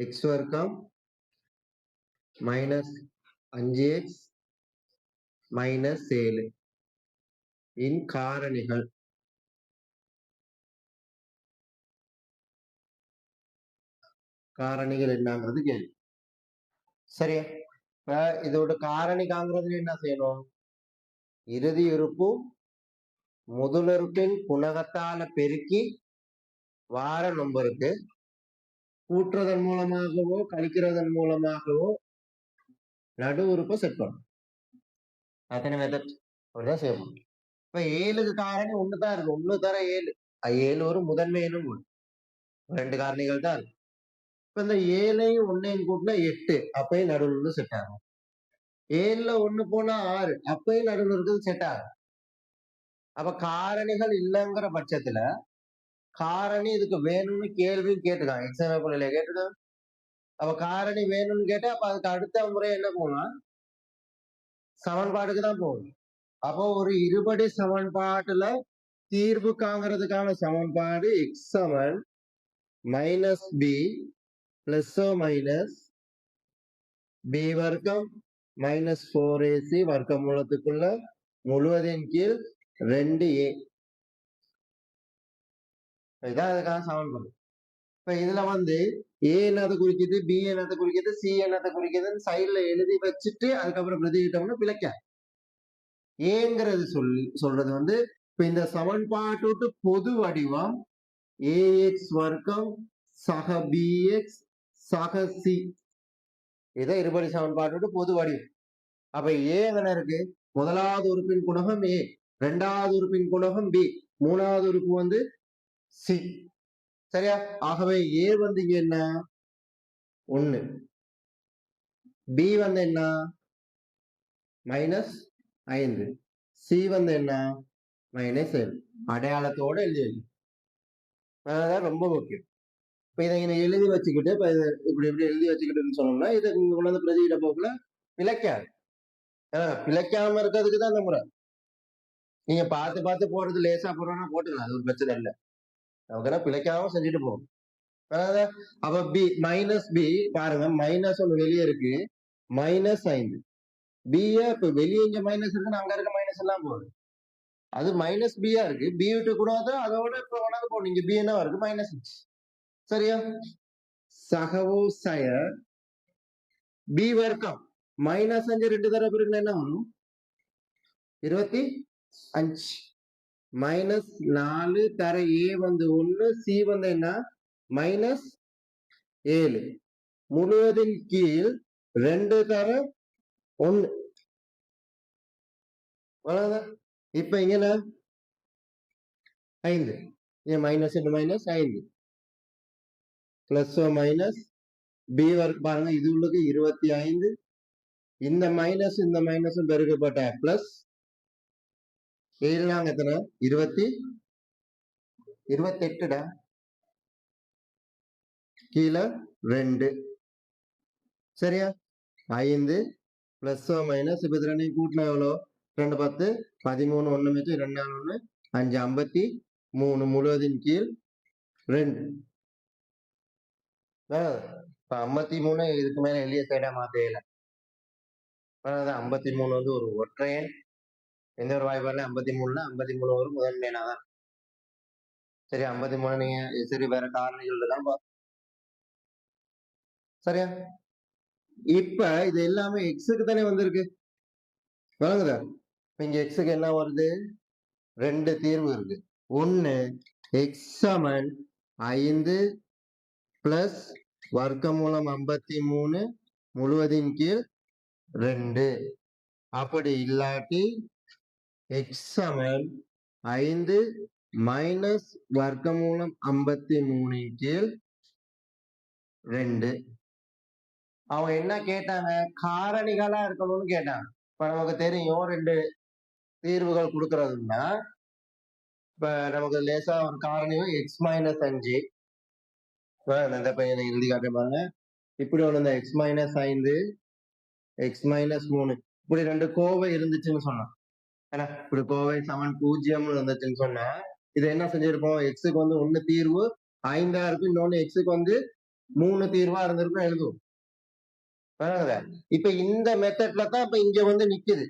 X வர்க்கம் minus அஞ்சு X minus ஏழு. இன் காரணிகள். காரணிகள் என்னங்கிறது கேள்வி சரியா? இப்ப இதோட காரணி என்ன செய்யணும்? இறுதி உறுப்பும் முதலுறுப்பின் குணகத்தால பெருக்கி வார நம்பருக்கு கூட்டுறதன் மூலமாகவோ கழிக்கிறதன் மூலமாகவோ நடு உறுப்பை செட் பண்ணும் அத்தனை மெத்தட் அப்படிதான் செய்யணும் இப்ப ஏழுக்கு காரணி ஒண்ணு தான் இருக்கு. ஒண்ணு தர ஏழு. ஏழு ஒரு முதன்மை எனும் ரெண்டு காரணிகள் தான் இருக்கு. இப்ப இந்த ஏழையும் ஒன்னையும் கூட்டினா எட்டு. அப்பயும் நடுவில் இருந்து செட் ஆகும். ஏழுல ஒண்ணு போனா ஆறு. அப்பயும் நடுவில் இருக்கிறது செட் ஆகும் அப்ப காரணிகள் இல்லைங்கிற பட்சத்துல காரணி இதுக்கு வேணும்னு கேள்வியும் கேட்டுக்கான் எக்ஸாம் பிள்ளைல கேட்டுக்கான் அப்ப காரணி வேணும்னு கேட்டா அப்ப அதுக்கு அடுத்த முறை என்ன போகலாம் சமன்பாடுக்கு தான் போகணும் அப்போ ஒரு இருபடி சமன்பாட்டுல தீர்வு காங்கிறதுக்கான சமன்பாடு எக்ஸ் சமன் minus b plus minus b வர்க்கம் மைனஸ் ஃபோர் ஏசி வர்க்க மூலத்துக்குள்ள முழுவதின் கீழ் ரெண்டு ஏ இதான் அதுக்காக சவால் பண்ணு இப்ப இதுல வந்து ஏ என்னத்தை குறிக்குது பி என்னத்தை குறிக்குது சி என்னத்தை குறிக்குதுன்னு சைட்ல எழுதி வச்சுட்டு அதுக்கப்புறம் பிரதிக்கிட்டோம்னா பிழைக்க ஏங்கிறது சொல் சொல்றது வந்து இப்ப இந்த சமன்பாட்டு பொது வடிவம் ஏஎக்ஸ் வர்க்கம் சக பிஎக்ஸ் சக சி இதான் இருபடி சமன்பாட்டோட பொது வடிவம். அப்ப ஏ என்ன இருக்கு? முதலாவது உறுப்பின் குணகம் ஏ ரெண்டாவது உறுப்பின் குணகம் பி மூணாவது உறுப்பு வந்து சி. சரியா? ஆகவே ஏ வந்து இங்க என்ன? ஒன்னு பி வந்து என்ன? மைனஸ் ஐந்து. சி வந்து என்ன? மைனஸ் ஏழு. அடையாளத்தோட எழுதி வைக்கும் அதான் ரொம்ப முக்கியம். இப்போ இதை இங்கே எழுதி வச்சுக்கிட்டு இப்போ இதை இப்படி இப்படி எழுதி வச்சுக்கிட்டுன்னு சொன்னோம்னா இதை இங்கே கொண்டு வந்து பிரதியிட போக்கில் பிழைக்காது ஏன்னா பிழைக்காம இருக்கிறதுக்கு தான் அந்த முறை. நீங்க பார்த்து பார்த்து போடுறது லேசா போடுறோன்னா போட்டுக்கலாம் அது ஒரு பிரச்சனை இல்லை. நமக்கு பிழைக்காம செஞ்சுட்டு போகும் அப்ப பி மைனஸ் பி பாருங்க மைனஸ் ஒன்று வெளியே இருக்கு மைனஸ் ஐந்து பிய இப்ப வெளியே இங்க மைனஸ் இருக்குன்னு அங்க இருக்க மைனஸ் எல்லாம் போகுது அது மைனஸ் பியா இருக்கு பி விட்டு தான் அதோட இப்ப உனக்கு போகணும் இங்க பி என்ன இருக்கு மைனஸ் சரியா சகவோ சய பி வர்க்கம் மைனஸ் அஞ்சு ரெண்டு தடவை பிறகு என்ன வரும் இருபத்தி அஞ்சு மைனஸ் நாலு தர ஏ வந்து ஒன்று சி வந்து என்ன? மைனஸ் ஏழு. முழுவதின் கீழ் ரெண்டு தர ஒன்று அவ்வளவுதான். இப்ப இங்கே ஐந்து. ஏன் மைனஸ் இன்டு மைனஸ் ஐந்து. பிளஸ் மைனஸ் பி ஒர்க் பாருங்க இது உள்ளது இருபத்தி ஐந்து. இந்த மைனஸ் இந்த மைனஸும் பெருக்கப்பட்ட ப்ளஸ் ஏழுனாங்க எத்தனை இருபத்தி இருபத்தெட்டுடா கீழே ரெண்டு சரியா ஐந்து பிளஸ் மைனஸ் இப்போ இது ரெண்டையும் கூட்டினா எவ்வளோ ரெண்டு பத்து பதிமூணு ஒன்று மிச்சம் ரெண்டு நாலு ஒன்று அஞ்சு ஐம்பத்தி மூணு முழுவதின் கீழ் ரெண்டு இப்போ ஐம்பத்தி மூணு இதுக்கு மேல எளிய சைடாக மாத்தையில அதான் ஐம்பத்தி மூணு வந்து ஒரு ஒற்றையன் எந்த ஒரு வாய்ப்பாடுல ஐம்பத்தி மூணுல ஐம்பத்தி மூணு ஒரு முதன்மையான தான். சரி ஐம்பத்தி மூணு நீங்க சரி வேற காரணிகள் தான் சரியா? இப்ப இது எல்லாமே எக்ஸுக்கு தானே வந்திருக்கு. வழங்குதா இங்க எக்ஸுக்கு என்ன வருது? ரெண்டு தீர்வு இருக்கு. ஒன்னு எக்ஸ் சமன் ஐந்து பிளஸ் வர்க்கமூலம் ஐம்பத்தி மூணு முழுவதின் கீழ் ரெண்டு. அப்படி இல்லாட்டி எக்ஸ் சமன் ஐந்து மைனஸ் வர்க்கமூலம் ஐம்பத்தி மூணின் கீழ் ரெண்டு. அவன் என்ன கேட்டாங்க? காரணிகளா இருக்கணும்னு கேட்டாங்க. இப்ப நமக்கு தெரியும் ரெண்டு தீர்வுகள் கொடுக்கறதுன்னா இப்ப நமக்கு லேசா ஒரு காரணியும் எக்ஸ் மைனஸ் அஞ்சு இந்த பையனை எழுதி காட்டுறேன் பாருங்க. இப்படி ஒண்ணு இந்த எக்ஸ் மைனஸ் ஐந்து எக்ஸ் மைனஸ் மூணு. இப்படி ரெண்டு கோவை இருந்துச்சுன்னு சொன்னான். ஏன்னா இப்படி கோவை செவன் பூஜ்ஜியம் வந்துச்சுன்னு சொன்னா இது என்ன செஞ்சிருப்போம்? எக்ஸுக்கு வந்து ஒண்ணு தீர்வு ஐந்தா இருக்கும் இன்னொன்னு எக்ஸுக்கு வந்து மூணு தீர்வா இருந்திருக்கும் எழுதுவோம். இப்ப இந்த மெத்தட்ல தான் இப்ப இங்க வந்து நிக்குது.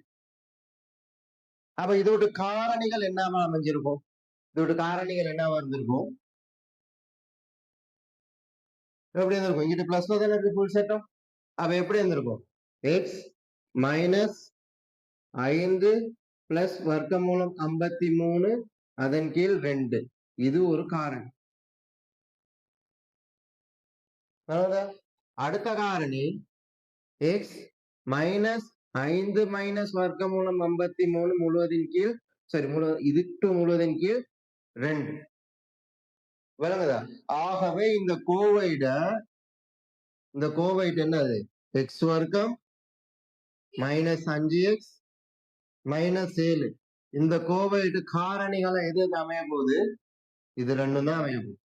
அப்ப இதோட காரணிகள் என்னவா அமைஞ்சிருக்கும்? இதோட காரணிகள் என்னவா இருந்திருக்கும்? எப்படி இருந்திருக்கும்? இங்கிட்ட பிளஸ்ல தானே இருக்கு ஃபுல் செட்டம் அப்ப எப்படி இருந்திருக்கும்? எக்ஸ் மைனஸ் ஐந்து பிளஸ் வர்க்கமூலம் ஐம்பத்தி மூணு அதன் கீழ் ரெண்டு. இது ஒரு காரணி. அடுத்த காரணி எக்ஸ் மைனஸ் ஐந்து மைனஸ் வர்க்கமூலம் ஐம்பத்தி மூணு முழுவதின் கீழ் சரி முழு இதுக்கு முழுவதின் கீழ் ரெண்டு. விளங்குதா? ஆகவே இந்த கோவைட இந்த கோவைட் என்னது? எக்ஸ் வர்க்கம் மைனஸ் அஞ்சு எக்ஸ் மைனஸ் ஏழு. இந்த கோவைடு காரணிகளை எது அமைய போகுது? இது ரெண்டும் தான் அமைய போகுது.